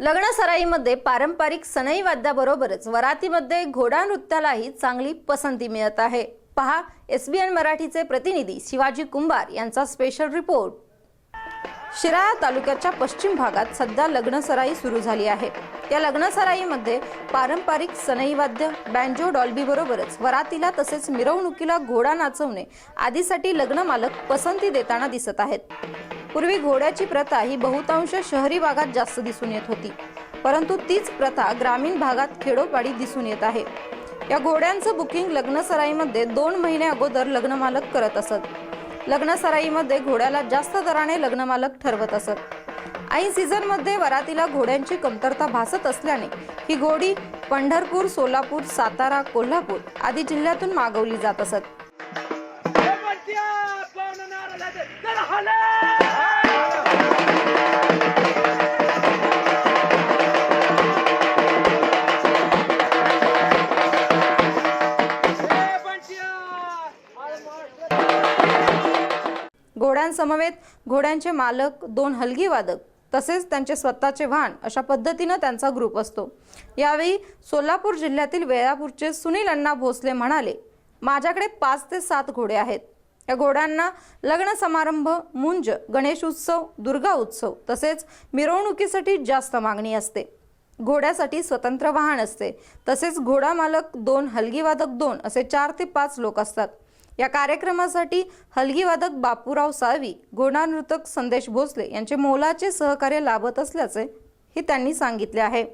लग्न सराईमध्ये पारंपरिक सनई वाद्याबरोबरच वरातीमध्ये घोडा नृत्यालाही चांगली पसंती मिळत आहे. पहा एस बी एन मराठीचे प्रतिनिधी शिवाजी कुंभार यांचा स्पेशल रिपोर्ट शिराळा तालुक्याच्या पश्चिम भागात सध्या लग्नसराई सुरू झाली आहे. या लग्नसराईमध्ये पारंपरिक सनई वाद्य बँजो डॉल्बीबरोबरच वरातीला तसेच मिरवणुकीला घोडा नाचवणे आदीसाठी लग्न मालक पसंती देताना दिसत आहेत. पूर्वी घोड्याची प्रथा ही बहुतांश शहरी भागात जास्त दिसून येत होती परंतु तीच प्रथा ग्रामीण भागात खेडोपाडी दिसून येत आहे या घोड्यांचं बुकिंग लग्नसराईमध्ये दोन महिने अगोदर लग्नमालक करत असत लग्न सराईमध्ये घोड्याला जास्त दराने लग्नमालक ठरवत असत ऐन सीझनमध्ये वरातीला घोड्यांची कमतरता भासत असल्याने ही घोडी पंढरपूर सोलापूर सातारा कोल्हापूर आदी जिल्ह्यातून मागवली जात असत घोड्यांसमवेत घोड्यांचे मालक दोन हलगीवादक तसेच त्यांचे स्वतःचे वाहन अशा पद्धतीनं त्यांचा ग्रुप असतो. यावेळी सोलापूर जिल्ह्यातील वेळापूरचे सुनील अण्णा भोसले म्हणाले माझ्याकडे पाच ते सात घोडे आहेत. या घोड्यांना लग्न समारंभ मुंज गणेश उत्सव दुर्गा उत्सव तसेच मिरवणुकीसाठी जास्त मागणी असते. घोड्यासाठी स्वतंत्र वाहन असते. तसेच घोडा मालक दोन हलगीवादक दोन असे चार ते पाच लोक असतात. या कार्यक्रमासाठी हलगीवादक बापूराव साळवी घोडा संदेश भोसले यांचे मोलाचे सहकार्य लाभत असल्याचे हे त्यांनी सांगितले आहे.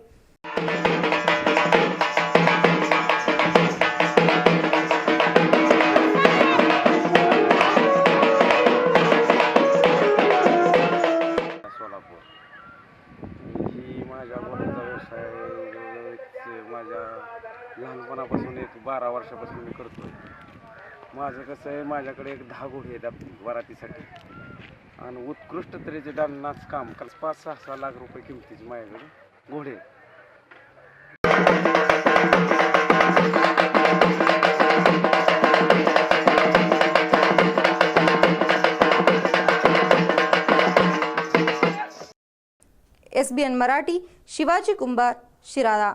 माझ्या माझ्या लहानपणापासून एक बारा वर्षापासून मी करतोय. माझं कसं आहे माझ्याकडे एक दहा घोडे आहेत आप- वरातीसाठी. आणि उत्कृष्ट तऱ्हेचे दालनाच काम काल पाच सहा सहा लाख रुपये किमतीचे माझ्याकडे घोडे S B N Marathi Shivaji Kumbhar Shirala.